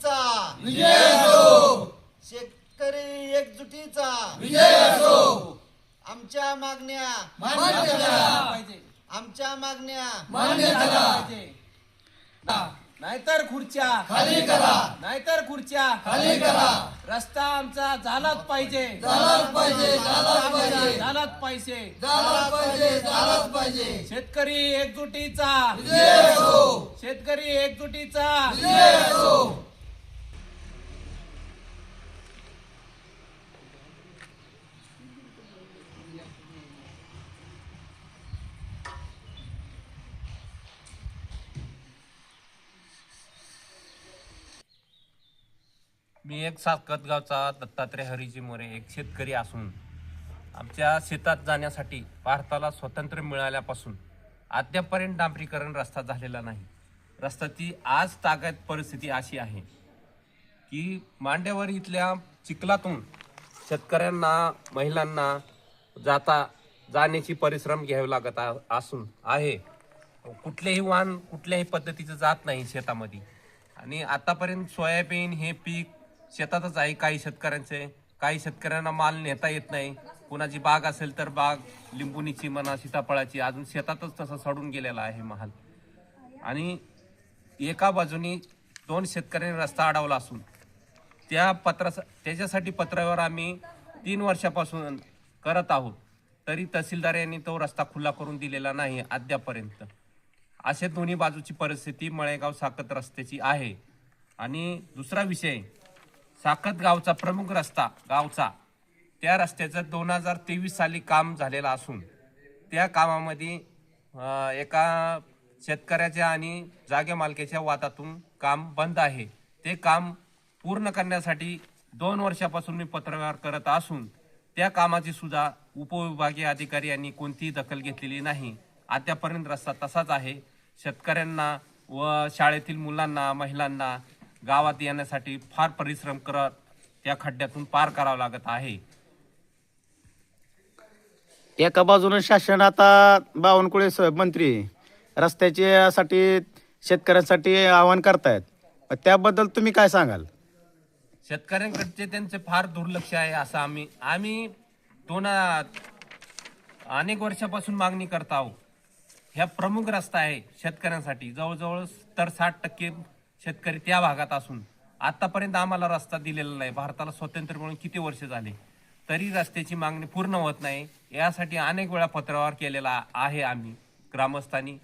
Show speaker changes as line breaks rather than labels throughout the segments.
एकजुटीचा.
विजय असो.
शेतकरी एकजुटीचा.
विजय असो.
आमच्या मागण्या
आमच्या मागण्या मान्य
नाहीतर खुर्च्या.
खाली करा.
नाहीतर खुर्च्या.
खाली करा.
रस्ता आमचा झालाच पाहिजे.
झालाच पाहिजे झालाच पाहिजे.
झालाच पाहिजे. शेतकरी एकजुटीचा. शेतकरी एकजुटीचा.
मी एक साकतगावचा दत्तात्रय हरिजी मोरे एक शेतकरी असून आमच्या शेतात जाण्यासाठी भारताला स्वातंत्र्य मिळाल्यापासून अद्यापर्यंत डांबरीकरण रस्ता झालेला नाही. रस्त्याची आज ताकद परिस्थिती अशी आहे की मांड्यावर इथल्या चिखलातून शेतकऱ्यांना महिलांना जाता जाण्याची परिश्रम घ्यावे लागत आ- असून आहे. कुठलेही वाहन कुठल्याही पद्धतीचं जात नाही शेतामध्ये. आणि आतापर्यंत सोयाबीन हे पीक शेतातच आहे काही शेतकऱ्यांचे काही शेतकऱ्यांना माल नेता येत नाही. कुणाची बाग असेल तर बाग लिंबुनीची म्हणा सीताफळाची अजून शेतातच तसं सडून गेलेला आहे माल आणि एका बाजूनी दोन शेतकऱ्यांनी रस्ता अडवला असून त्या पत्रा त्याच्यासाठी पत्रावर आम्ही तीन वर्षापासून करत आहोत. तरी तहसीलदार यांनी तो रस्ता खुला करून दिलेला नाही अद्यापर्यंत अशा दोन्ही बाजूची परिस्थिती मळेगाव साकत रस्त्याची आहे. आणि दुसरा विषय साखत गावचा प्रमुख रस्ता गावचा. त्या रस्त्याचं दोन हजार तेवीस साली काम झालेलं असून त्या कामामध्ये एका शेतकऱ्याच्या आणि जागे मालकीच्या वादातून काम बंद आहे. ते काम पूर्ण करण्यासाठी दोन वर्षापासून मी पत्रव्यवहार करत असून त्या कामाची सुद्धा उपविभागीय अधिकारी यांनी कोणतीही दखल घेतलेली नाही. अद्यापर्यंत रस्ता तसाच आहे. शेतकऱ्यांना व शाळेतील मुलांना महिलांना गावात येण्यासाठी फार परिश्रम करत त्या खड्ड्यातून पार करावं लागत आहे.
एका बाजूने शासन आता बावनकुळे स- मंत्री रस्त्याच्यासाठी शेतकऱ्यांसाठी आवाहन करतायत. त्याबद्दल तुम्ही काय सांगाल?
शेतकऱ्यांकडचे त्यांचे फार दुर्लक्ष आहे असं आम्ही आम्ही दोन अनेक वर्षापासून मागणी करत आहोत. ह्या प्रमुख रस्ता आहे शेतकऱ्यांसाठी. जवळजवळ तर साठ टक्के शेतकरी त्या भागात असून आतापर्यंत आम्हाला रस्ता दिलेला नाही. भारताला स्वातंत्र्य मिळून किती वर्ष झाले? तरी रस्त्याची मागणी पूर्ण होत नाही. यासाठी अनेक वेळा पत्रावर केलेला आहे आम्ही. ग्रामस्थांनी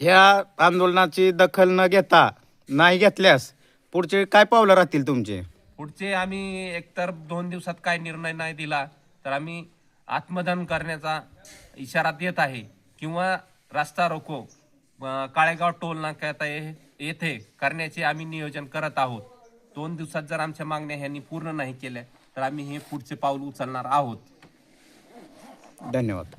ह्या आंदोलनाची दखल न घेता नाही घेतल्यास पुढचे काय पावलं राहतील तुमचे?
पुढचे आम्ही एकतर दोन दिवसात काय निर्णय नाही दिला तर आम्ही आत्मदान करण्याचा इशारा देत आहे. किंवा रस्ता रोको. काळेगाव टोल नाक्यात ये- येथे करण्याचे आम्ही नियोजन करत आहोत. दोन दिवसात जर आमच्या मागण्या ह्यांनी पूर्ण नाही केल्या तर आम्ही हे पुढचे पाऊल उचलणार आहोत.
धन्यवाद.